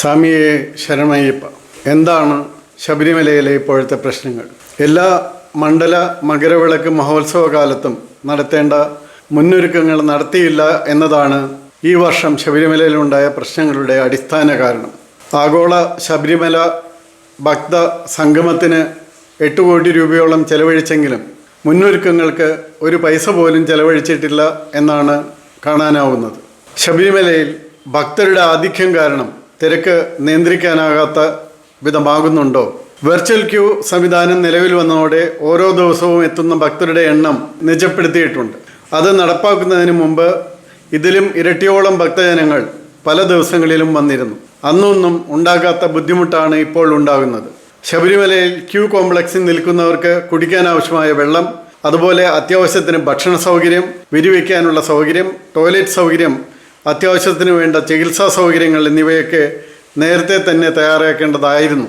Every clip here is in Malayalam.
സ്വാമിയെ ശരണയ്യപ്പ എന്താണ് ശബരിമലയിലെ ഇപ്പോഴത്തെ പ്രശ്നങ്ങൾ? എല്ലാ മണ്ഡല മകരവിളക്ക് മഹോത്സവ കാലത്തും നടത്തേണ്ട മുന്നൊരുക്കങ്ങൾ നടത്തിയില്ല എന്നതാണ് ഈ വർഷം ശബരിമലയിലുണ്ടായ പ്രശ്നങ്ങളുടെ അടിസ്ഥാന കാരണം. ആഗോള ശബരിമല ഭക്ത സംഗമത്തിന് എട്ട് കോടി രൂപയോളം ചെലവഴിച്ചെങ്കിലും മുന്നൊരുക്കങ്ങൾക്ക് ഒരു പൈസ പോലും ചെലവഴിച്ചിട്ടില്ല എന്നാണ് കാണാനാവുന്നത്. ശബരിമലയിൽ ഭക്തരുടെ ആധിക്യം കാരണം തിരക്ക് നിയന്ത്രിക്കാനാകാത്ത വിധമാകുന്നുണ്ടോ? വെർച്വൽ ക്യൂ സംവിധാനം നിലവിൽ വന്നതോടെ ഓരോ ദിവസവും എത്തുന്ന ഭക്തരുടെ എണ്ണം നിജപ്പെടുത്തിയിട്ടുണ്ട്. അത് നടപ്പാക്കുന്നതിന് മുമ്പ് ഇതിലും ഇരട്ടിയോളം ഭക്തജനങ്ങൾ പല ദിവസങ്ങളിലും വന്നിരുന്നു. അന്നൊന്നും ഉണ്ടാകാത്ത ബുദ്ധിമുട്ടാണ് ഇപ്പോൾ ഉണ്ടാകുന്നത്. ശബരിമലയിൽ ക്യൂ കോംപ്ലക്സിൽ നിൽക്കുന്നവർക്ക് കുടിക്കാൻ ആവശ്യമായ വെള്ളം അതുപോലെ അത്യാവശ്യത്തിന് ഭക്ഷണ സൗകര്യം വിരിവയ്ക്കാനുള്ള സൗകര്യം ടോയ്ലറ്റ് സൗകര്യം അത്യാവശ്യത്തിന് വേണ്ട ചികിത്സാ സൗകര്യങ്ങൾ എന്നിവയൊക്കെ നേരത്തെ തന്നെ തയ്യാറാക്കേണ്ടതായിരുന്നു.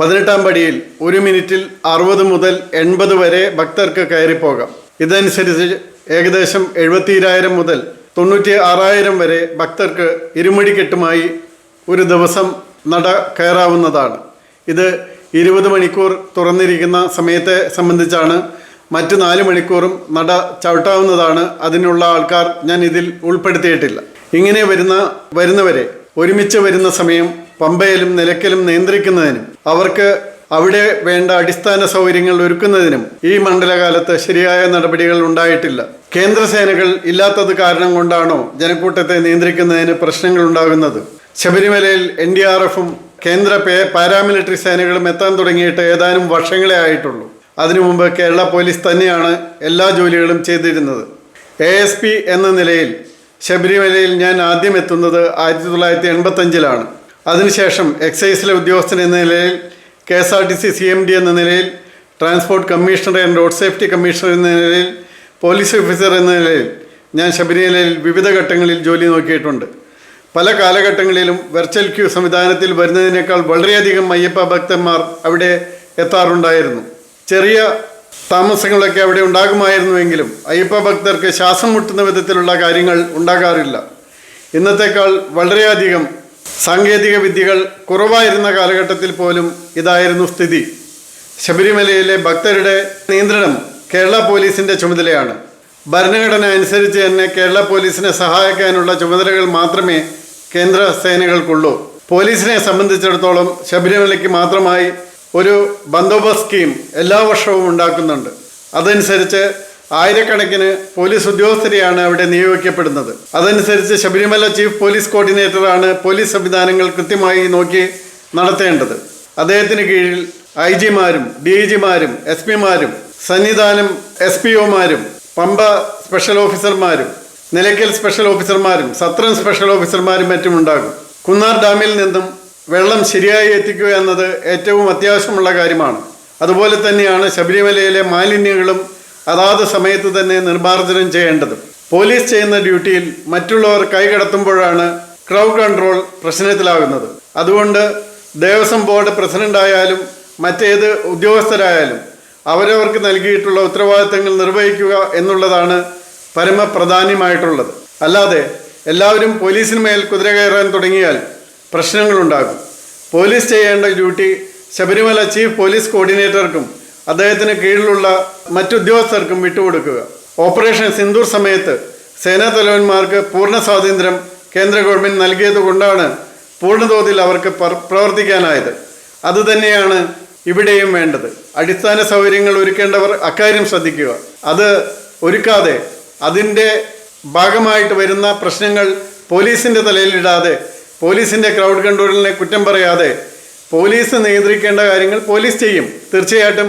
പതിനെട്ടാം പടിയിൽ ഒരു മിനിറ്റിൽ അറുപത് മുതൽ എൺപത് വരെ ഭക്തർക്ക് കയറിപ്പോകാം. ഇതനുസരിച്ച് ഏകദേശം എഴുപത്തിരായിരം മുതൽ തൊണ്ണൂറ്റി ആറായിരം വരെ ഭക്തർക്ക് ഇരുമുടിക്കെട്ടുമായി ഒരു ദിവസം നട കയറാവുന്നതാണ്. ഇത് ഇരുപത് മണിക്കൂർ തുറന്നിരിക്കുന്ന സമയത്തെ സംബന്ധിച്ചാണ് മറ്റ് നാല് മണിക്കൂറും നട ചവിട്ടാവുന്നതാണ്. അതിനുള്ള ആൾക്കാർ ഞാൻ ഇതിൽ ഉൾപ്പെടുത്തിയിട്ടില്ല. ഇങ്ങനെ വരുന്ന വരുന്നവരെ ഒരുമിച്ച് വരുന്ന സമയം പമ്പയിലും നിലയ്ക്കലും നിയന്ത്രിക്കുന്നതിനും അവർക്ക് അവിടെ വേണ്ട അടിസ്ഥാന സൗകര്യങ്ങൾ ഒരുക്കുന്നതിനും ഈ മണ്ഡലകാലത്ത് ശരിയായ നടപടികൾ ഉണ്ടായിട്ടില്ല. കേന്ദ്രസേനകൾ ഇല്ലാത്തത് കാരണം കൊണ്ടാണോ ജനക്കൂട്ടത്തെ നിയന്ത്രിക്കുന്നതിന് പ്രശ്നങ്ങൾ ഉണ്ടാകുന്നത്? ശബരിമലയിൽ എൻ ഡി ആർ എഫും കേന്ദ്ര പേ പാരാമിലിറ്ററി സേനകളും എത്താൻ തുടങ്ങിയിട്ട് ഏതാനും വർഷങ്ങളെ ആയിട്ടുള്ളൂ. അതിനു മുമ്പ് കേരള പോലീസ് തന്നെയാണ് എല്ലാ ജോലികളും ചെയ്തിരുന്നത്. എ എന്ന നിലയിൽ ശബരിമലയിൽ ഞാൻ ആദ്യം എത്തുന്നത് ആയിരത്തി തൊള്ളായിരത്തി എൺപത്തഞ്ചിലാണ് അതിനുശേഷം എക്സൈസിലെ ഉദ്യോഗസ്ഥൻ എന്ന നിലയിൽ K S R T C C M D എന്ന നിലയിൽ transport commissioner and road safety commissioner എന്ന നിലയിൽ പോലീസ് ഓഫീസർ എന്ന നിലയിൽ ഞാൻ ശബരിമലയിൽ വിവിധ ഘട്ടങ്ങളിൽ ജോലി നോക്കിയിട്ടുണ്ട്. പല കാലഘട്ടങ്ങളിലും വെർച്വൽ ക്യൂ സംവിധാനത്തിൽ വരുന്നതിനേക്കാൾ വളരെയധികം അയ്യപ്പ ഭക്തന്മാർ അവിടെ എത്താറുണ്ടായിരുന്നു. ചെറിയ താമസങ്ങളൊക്കെ അവിടെ ഉണ്ടാകുമായിരുന്നുവെങ്കിലും അയ്യപ്പ ഭക്തർക്ക് ശ്വാസം മുട്ടുന്ന വിധത്തിലുള്ള കാര്യങ്ങൾ ഉണ്ടാകാറില്ല. ഇന്നത്തെക്കാൾ വളരെയധികം സാങ്കേതിക വിദ്യകൾ കുറവായിരുന്ന കാലഘട്ടത്തിൽ പോലും ഇതായിരുന്നു സ്ഥിതി. ശബരിമലയിലെ ഭക്തരുടെ നിയന്ത്രണം കേരള പോലീസിന്റെ ചുമതലയാണ്. ഭരണഘടന അനുസരിച്ച് തന്നെ കേരള പോലീസിനെ സഹായിക്കാനുള്ള ചുമതലകൾ മാത്രമേ കേന്ദ്ര സേനകൾക്കുള്ളൂ. പോലീസിനെ സംബന്ധിച്ചിടത്തോളം ശബരിമലയ്ക്ക് മാത്രമായി ഒരു ബന്ദോബസ്ത് സ്കീം എല്ലാ വർഷവും ഉണ്ടാക്കുന്നുണ്ട്. അതനുസരിച്ച് ആയിരക്കണക്കിന് പോലീസ് ഉദ്യോഗസ്ഥരെയാണ് അവിടെ നിയോഗിക്കപ്പെടുന്നത്. അതനുസരിച്ച് ശബരിമല ചീഫ് പോലീസ് കോർഡിനേറ്ററാണ് പോലീസ് സംവിധാനങ്ങൾ കൃത്യമായി നോക്കി നടത്തേണ്ടത്. അദ്ദേഹത്തിന് കീഴിൽ ഐ ജിമാരും ഡി ജിമാരും എസ് പിമാരും സന്നിധാനം എസ് പി ഒമാരും പമ്പ സ്പെഷ്യൽ ഓഫീസർമാരും നിലയ്ക്കൽ സ്പെഷ്യൽ ഓഫീസർമാരും സത്രം സ്പെഷ്യൽ ഓഫീസർമാരും മറ്റും ഉണ്ടാകും കുന്നാർ ഡാമിൽ നിന്നും വെള്ളം ശരിയായി എത്തിക്കുക എന്നത് ഏറ്റവും അത്യാവശ്യമുള്ള കാര്യമാണ്. അതുപോലെ തന്നെയാണ് ശബരിമലയിലെ മാലിന്യങ്ങളും അതാത് സമയത്ത് തന്നെ നിർമ്മാർജനം ചെയ്യേണ്ടത്. പോലീസ് ചെയ്യുന്ന ഡ്യൂട്ടിയിൽ മറ്റുള്ളവർ കൈകടത്തുമ്പോഴാണ് ക്രൗഡ് കൺട്രോൾ പ്രശ്നത്തിലാകുന്നത്. അതുകൊണ്ട് ദേവസ്വം ബോർഡ് പ്രസിഡന്റായാലും മറ്റേത് ഉദ്യോഗസ്ഥരായാലും അവരവർക്ക് നൽകിയിട്ടുള്ള ഉത്തരവാദിത്തങ്ങൾ നിർവഹിക്കുക എന്നുള്ളതാണ് പരമപ്രധാനമായിട്ടുള്ളത് അല്ലാതെ എല്ലാവരും പോലീസിന് മേൽ കുതിര കയറാൻ തുടങ്ങിയാൽ പ്രശ്നങ്ങളുണ്ടാകും. പോലീസ് ചെയ്യേണ്ട ഡ്യൂട്ടി ശബരിമല ചീഫ് പോലീസ് കോർഡിനേറ്റർക്കും അദ്ദേഹത്തിന് കീഴിലുള്ള മറ്റുദ്യോഗസ്ഥർക്കും വിട്ടുകൊടുക്കുക. ഓപ്പറേഷൻ സിന്ദൂർ സമയത്ത് സേനാ തലവന്മാർക്ക് പൂർണ സ്വാതന്ത്ര്യം കേന്ദ്ര ഗവൺമെന്റ് നൽകിയതുകൊണ്ടാണ് പൂർണതോതിൽ അവർക്ക് പ്ര- പ്രവർത്തിക്കാനായത്. അതുതന്നെയാണ് ഇവിടെയും വേണ്ടത്. അടിസ്ഥാന സൗകര്യങ്ങൾ ഒരുക്കേണ്ടവർ അക്കാര്യം ശ്രദ്ധിക്കുക. അത് ഒരുക്കാതെ അതിന്റെ ഭാഗമായിട്ട് വരുന്ന പ്രശ്നങ്ങൾ പോലീസിന്റെ തലയിലിടാതെ പോലീസിന്റെ ക്രൗഡ് കൺട്രോളിനെ കുറ്റം പറയാതെ പോലീസ് നിയന്ത്രിക്കേണ്ട കാര്യങ്ങൾ പോലീസ് ചെയ്യും. തീർച്ചയായിട്ടും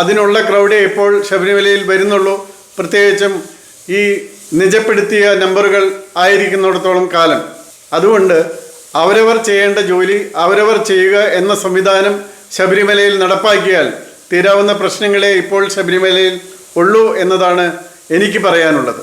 അതിനുള്ള ക്രൗഡേ ഇപ്പോൾ ശബരിമലയിൽ വരുന്നുള്ളൂ. പ്രത്യേകിച്ചും ഈ നിജപ്പെടുത്തിയ നമ്പറുകൾ ആയിരിക്കുന്നിടത്തോളം കാലം. അതുകൊണ്ട് അവരവർ ചെയ്യേണ്ട ജോലി അവരവർ ചെയ്യുക എന്ന സംവിധാനം ശബരിമലയിൽ നടപ്പാക്കിയാൽ തീരാവുന്ന പ്രശ്നങ്ങളെ ഇപ്പോൾ ശബരിമലയിൽ ഉള്ളൂ എന്നതാണ് എനിക്ക് പറയാനുള്ളത്.